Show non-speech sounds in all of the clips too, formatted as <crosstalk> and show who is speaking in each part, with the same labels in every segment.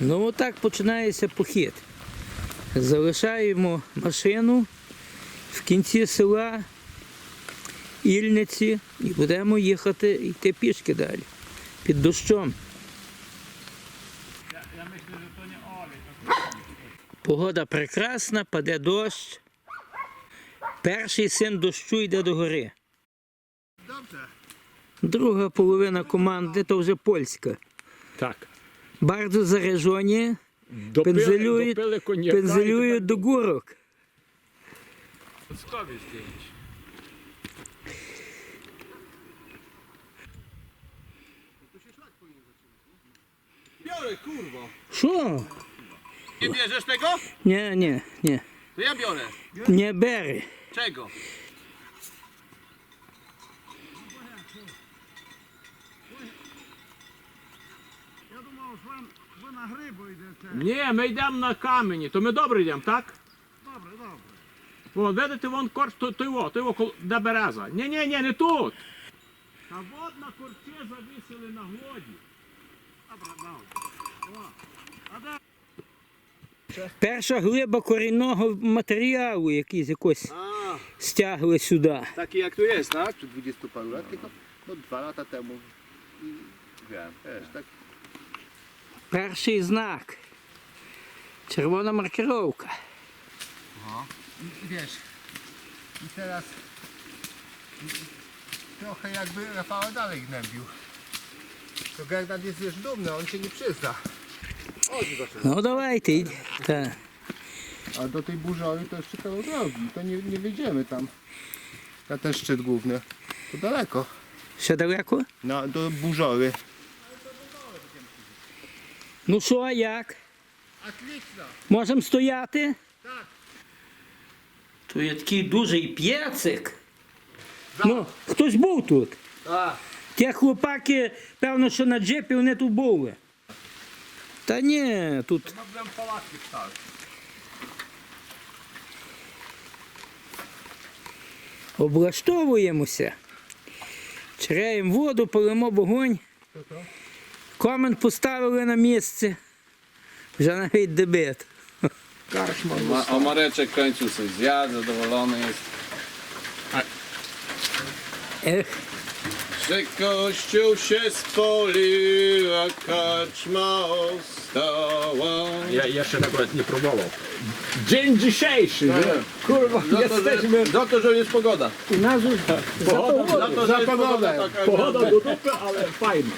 Speaker 1: Ну отак починається похід. Залишаємо машину в кінці села Ільниці і будемо їхати йти пішки далі. Під дощом. Погода прекрасна, паде дощ. Перший син дощу йде до гори. Друга половина команди то вже польська.
Speaker 2: Так.
Speaker 1: Bardzo zarażeni,
Speaker 2: Допили,
Speaker 1: пензелюють,
Speaker 2: допили коньяка.
Speaker 1: пензелюють до гурок.
Speaker 3: Biorę, kurwa.
Speaker 1: Що?
Speaker 3: Nie bierzesz tego?
Speaker 1: Ні, ні, ні.
Speaker 3: To ja biorę.
Speaker 1: Не бери.
Speaker 3: Czego?
Speaker 4: Я думав, що ви на грибу йдете.
Speaker 2: Ні, ми йдемо на камені. То ми добре йдемо, так?
Speaker 4: Добре, добре.
Speaker 2: О, видите, вон корч, то, то його, то його, кол- де береза. Ні, ні, ні, не тут. Та от на корчі завісили на глоді.
Speaker 4: Добре, добре. О, а де?
Speaker 1: Перша глиба корінного матеріалу, який з якось
Speaker 3: A,
Speaker 1: стягли сюди.
Speaker 3: taki jak tu jest, tak? Czy 20 paru lat, tylko no dwa lata temu. I wiem, tak.
Speaker 1: Перший знак. Червона маркировка.
Speaker 3: I wiesz. I teraz trochę jakby Rafała dalej gnębił. To Gernat jest wiesz dumny, on się nie przyzna. Chodź zobaczymy.
Speaker 1: Ну давайте. йдь. Та.
Speaker 3: A do tej burzory to jeszcze kawał drogi. To nie, nie wyjdziemy tam. Na ten szczyt główny. To daleko.
Speaker 1: Ще далеко?
Speaker 3: No, do burzory.
Speaker 1: Ну що, а як?
Speaker 3: Отлично.
Speaker 1: Можемо стояти?
Speaker 3: Так.
Speaker 1: Тут є такий дуже п'єцик. Ну, хтось був тут.
Speaker 3: A,
Speaker 1: Ті хлопаки, певно, що на джепі вони тут були. Та ні, тут
Speaker 3: mam pałatki wstać.
Speaker 1: облаштовуємося. Чреємо воду, полимо вогонь. Комен поставили на місце. Вже навіть дебет.
Speaker 5: Ma, o Mareczek w końcu coś zjadł, zadowolony jest.
Speaker 1: Ех,
Speaker 5: Że kościół się spolił, a karczma ostała.
Speaker 2: Я, я ще так не пробував. День dzisiejszy, że, kurwa,
Speaker 5: Za to, że, za to, że jest pogoda.
Speaker 1: у нас уже
Speaker 2: Pogoda,
Speaker 5: Za to, że jest pogoda taka.
Speaker 2: pogoda do dupy, ale fajna.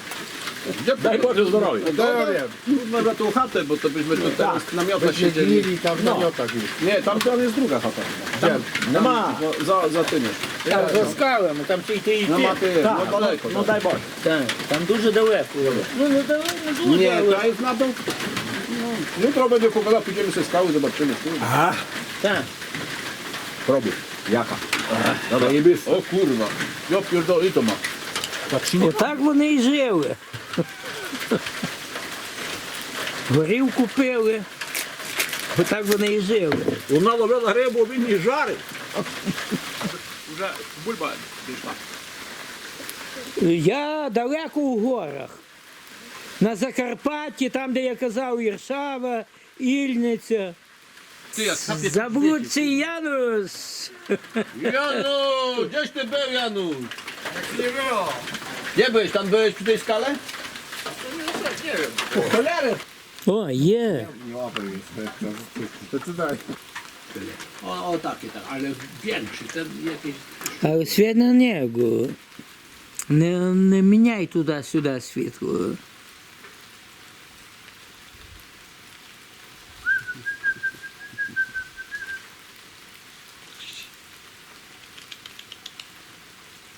Speaker 5: Gdzie
Speaker 2: Daj Boże zdrowia.
Speaker 5: Pogoda? Kurwa za tą chatę, bo to byśmy tu teraz w namiotach siedzieli.
Speaker 3: Mieli tam w namiotach już.
Speaker 5: Nie, tam, tam jest druga chata. Tam,
Speaker 2: Nема.
Speaker 5: za, za tym jest.
Speaker 1: там за скалами, там тільки йти.
Speaker 5: No ma ty,
Speaker 2: Так,
Speaker 5: no daleko.
Speaker 2: ну дай Боже.
Speaker 1: Так, там дуже далеко. Ну не далеко, не дуже
Speaker 5: Nie,
Speaker 1: далеко.
Speaker 5: to jest na dół. No, jutro będzie pogoda, pójdziemy sobie skały, zobaczymy. Kurwa.
Speaker 2: А,
Speaker 1: Так.
Speaker 2: пробуй. Яка? Dobra, єбіс.
Speaker 5: O kurwa. Ja pierdolę, i to ma.
Speaker 2: Так сіні.
Speaker 1: Отак вони і жили. Горівку пили. Отак вони і жили.
Speaker 2: Вона ловила рибу, він її жарив.
Speaker 5: Że bulba wyszła.
Speaker 1: Я далеко у горах. На Закарпатті, там, де я казав, Іршава, Ільниця. Забудься Янус.
Speaker 5: Janusz! Gdzieś ty był, Janusz?
Speaker 3: Nie było.
Speaker 5: Gdzie byłeś? Tam byłeś przy tej skale?
Speaker 3: Nie wiem.
Speaker 2: По холярі.
Speaker 1: О, є.
Speaker 3: Nie łapę jest. To co dalej?
Speaker 2: O, o takie, tak, ale większy, ten jakiś...
Speaker 1: Але світ на нього. Не, не міняй туди-сюди світло.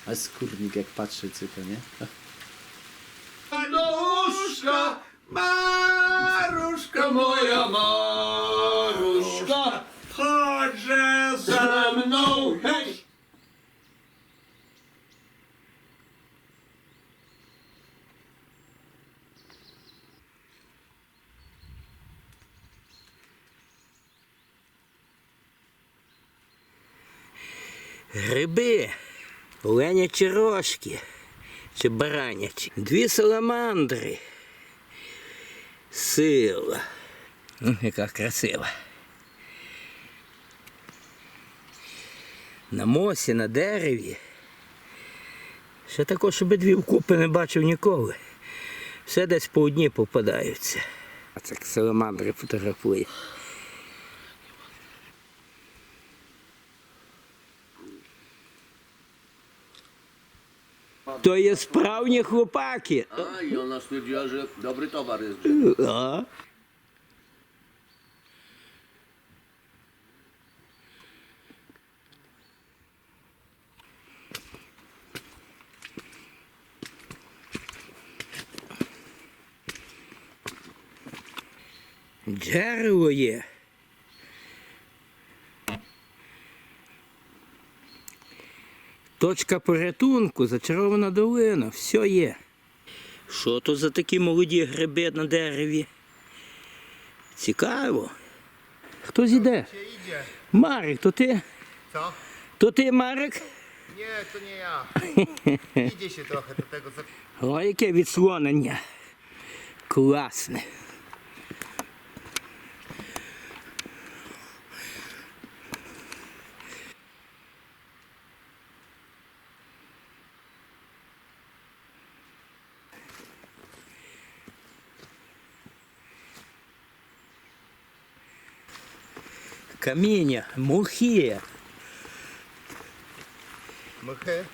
Speaker 5: A skórnik jak patrzy cyka, nie?
Speaker 3: Maruszka, Maruszka moja Maruszka, chodźże ze mną, hej!
Speaker 1: Гриби, оленячі рожки чи баранячі, дві саламандри, Сила. Ну, яка красива. На мосі, на дереві. Ще також, щоб дві вкупи не бачив ніколи. Все десь по одній попадаються. А це саламандри фотографує. То є справні хлопаки.
Speaker 6: A i ona stwierdziła, że dobry towar jest.
Speaker 1: А? Дерево є. Точка порятунку, зачарована долина, все є. Що то за такі молоді гриби на дереві? Цікаво. Хтось іде? Марик, то ти?
Speaker 3: Co?
Speaker 1: То ти, Марик?
Speaker 3: Nie, to nie ja. Idzie się trochę do tego. za-
Speaker 1: О, яке відслонення. Класне. Каміння, мухи,
Speaker 3: Mchy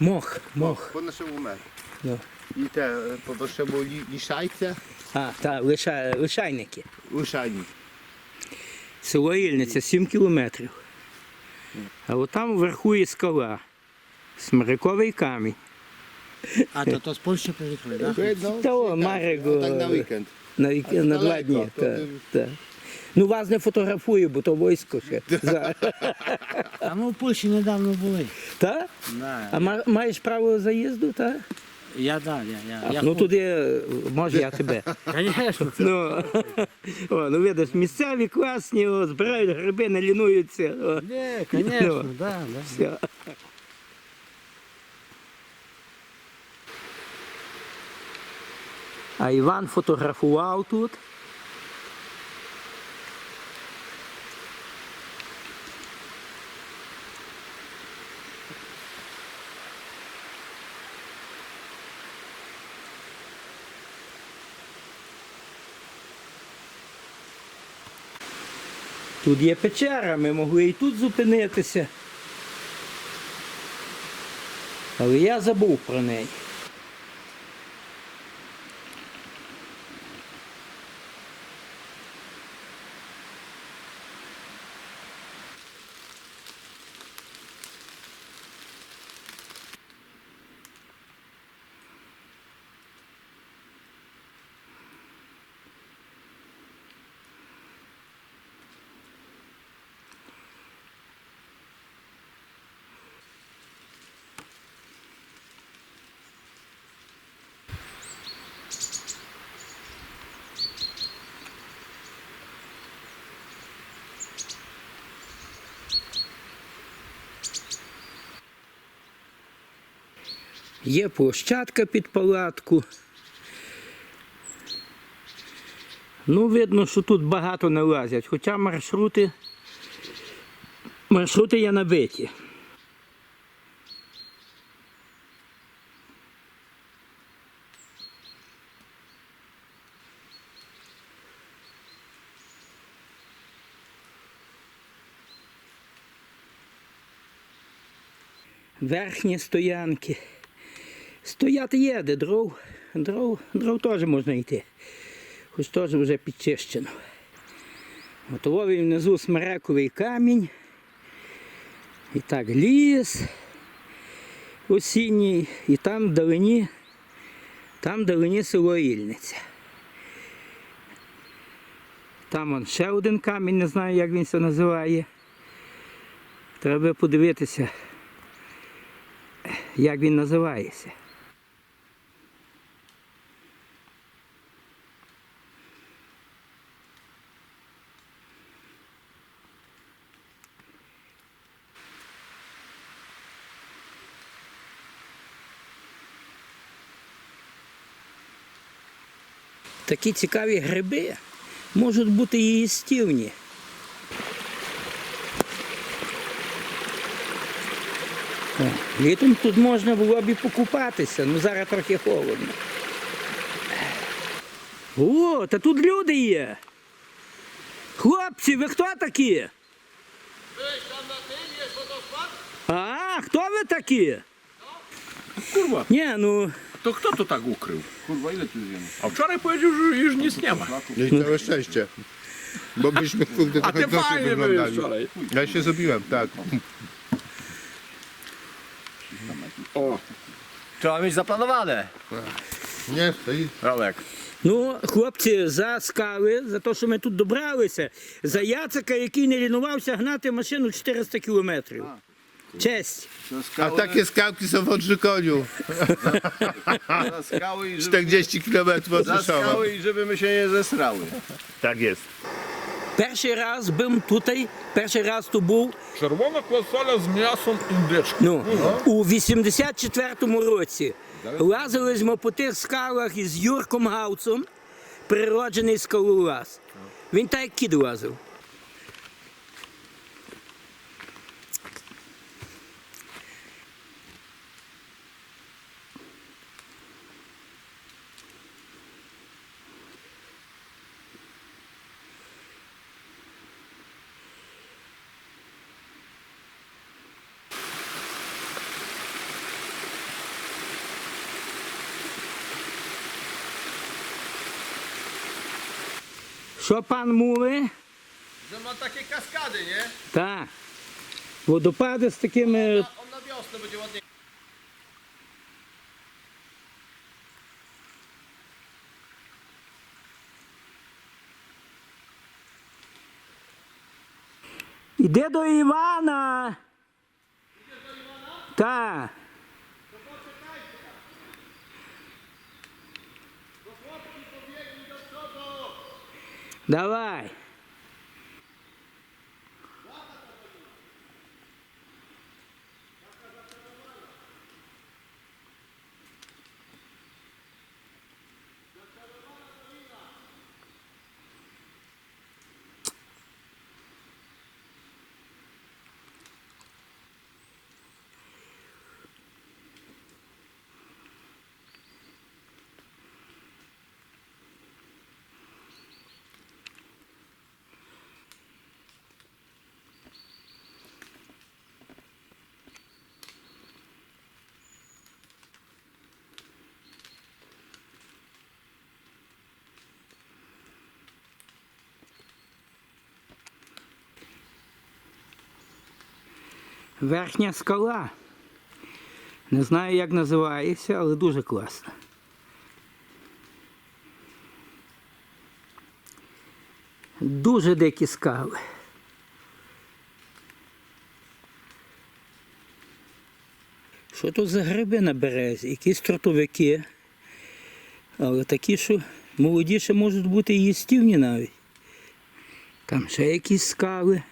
Speaker 1: мох, мох.
Speaker 3: po naszemu me.
Speaker 1: No.
Speaker 3: I te e, po naszemu li, liszajce,
Speaker 1: А, так, лиша, лишайники.
Speaker 3: uszajnik.
Speaker 1: Село Ільниця 7 кілометрів. А от там вверху є скала. Смириковий камінь.
Speaker 4: To to z Polski przyjechali, tak?
Speaker 3: No,
Speaker 1: Та о, o,
Speaker 3: tak na weekend.
Speaker 1: на, вік- на два дні.
Speaker 3: то
Speaker 1: Та, та. Ну вас не фотографую, бо то військо ще. <laughs> За-
Speaker 4: A my w Polsce niedawno byli.
Speaker 1: Та? А ма- маєш право заїзду, так?
Speaker 4: da, ja, ja. ja
Speaker 1: Ну туди, може я тебе. <laughs>
Speaker 4: Конечно.
Speaker 1: Ну, <laughs> о, ну видиш, місцеві класні, о, збирають гриби, не лінуються. О,
Speaker 4: da.
Speaker 1: все. А Іван фотографував тут. Тут є печера, ми могли і тут зупинитися. Але я забув про неї. Є площадка під палатку. Ну, видно, що тут багато не лазять, хоча маршрути, маршрути є набиті. Верхні стоянки. Стояти є, де дров. Дров, дров теж можна йти. Хоч теж вже підчищено. Готовий внизу смерековий камінь. І так, ліс осінній, і там вдалині, там вдалині село Ільниця. Там он ще один камінь, не знаю, як він це називає. Треба подивитися, як він називається. Такі цікаві гриби можуть бути і їстівні. О, Літом тут можна було б і покупатися, ну зараз трохи холодно. О, та тут люди є. Хлопці, ви хто такі? А, хто ви такі?
Speaker 2: Kurwa,
Speaker 1: Ні, ну.
Speaker 2: to kto to tak ukrył?
Speaker 5: Kurwa, ile tu zjemy?
Speaker 2: A wczoraj powiedział, że już nic nie ma.
Speaker 3: No i całe szczęście. Bo byśmy kurde
Speaker 2: A
Speaker 3: trochę
Speaker 2: ty
Speaker 3: gorzej
Speaker 2: fajnie byłeś
Speaker 3: wyglądali.
Speaker 2: wczoraj.
Speaker 3: Ja się zrobiłem, tak.
Speaker 2: O,
Speaker 6: Trzeba mieć zaplanowane.
Speaker 3: Nie, stoi.
Speaker 2: Radek.
Speaker 1: Ну, хлопці, за скали, за те, що ми тут добралися, за Яцика, який не лінувався гнати машину 400 кілометрів. Честь.
Speaker 5: Za
Speaker 3: A
Speaker 5: skały,
Speaker 3: takie skałki są w Odrzykoniu.
Speaker 5: za skały i żeby,
Speaker 3: 40 km od
Speaker 5: za
Speaker 3: Rzeszowa.
Speaker 5: skały i żeby my się nie zesrały.
Speaker 3: Tak jest.
Speaker 1: Перший раз був тут, перший раз тут був
Speaker 2: Czerwona kwasola z mięsem indyczki.
Speaker 1: ну, у 84-му році. Лазили ми по тих скалах із Юрком Гауцом, природжений скалолаз. Він так як кіт лазив. Що пан мовить?
Speaker 5: Że ma takie kaskady, nie?
Speaker 1: Так. Водопади з такими
Speaker 5: On na wiosnę będzie ładnie.
Speaker 1: Іди до Івана. Так. Давай. Верхня скала. Не знаю, як називається, але дуже класна. Дуже дикі скали. Що тут за гриби на березі? Якісь тротовики. Але такі, що молодіше можуть бути і їстівні навіть. Там ще якісь скали.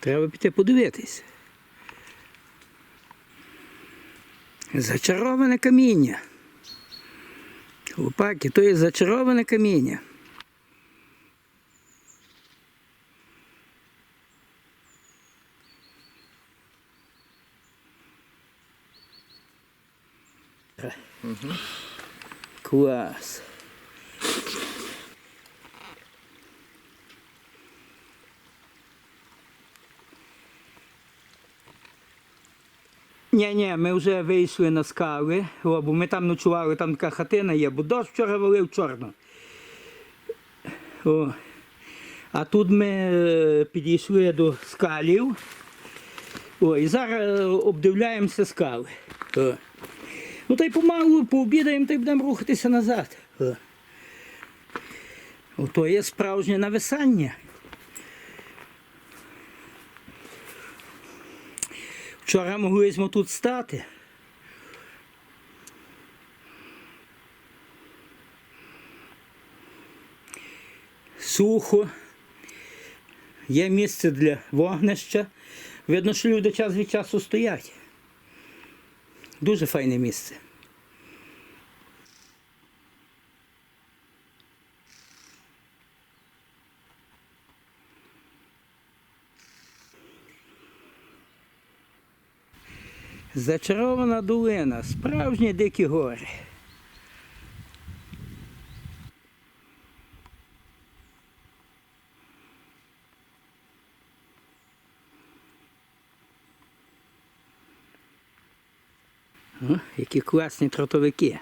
Speaker 1: Треба піти подивитися. Зачароване каміння. Хлопаки, то є зачароване каміння. Клас. Ні, ні, ми вже вийшли на скали, бо ми там ночували, там така хатина є, бо дощ вчора валив чорно. О. А тут ми е, підійшли до скалів. О, і зараз е, обдивляємося скали. О. Ну та й помалу пообідаємо та й будемо рухатися назад. О. Ото є справжнє нависання. Вчора могли ми тут стати. Сухо. Є місце для вогнища. Видно, що люди час від часу стоять. Дуже файне місце. Зачарована долина, справжні дикі гори. О, які класні тротовики.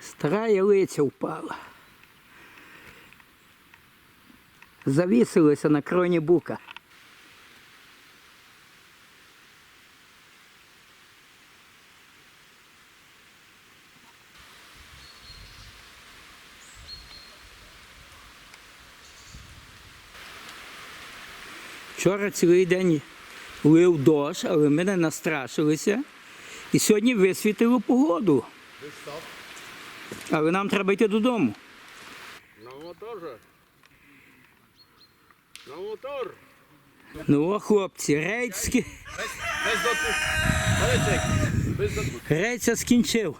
Speaker 1: Стара ялиця впала. Завісилися на кроні бука. Вчора цілий день лив дощ, але ми не настрашилися. І сьогодні висвітило погоду. Але нам треба йти додому.
Speaker 5: На моторze. На мотор.
Speaker 1: Ну, о, хлопці, рейд, ски...
Speaker 6: Bez dotyku. Mareczek, bez dotyku.
Speaker 1: рейд ся скінчив.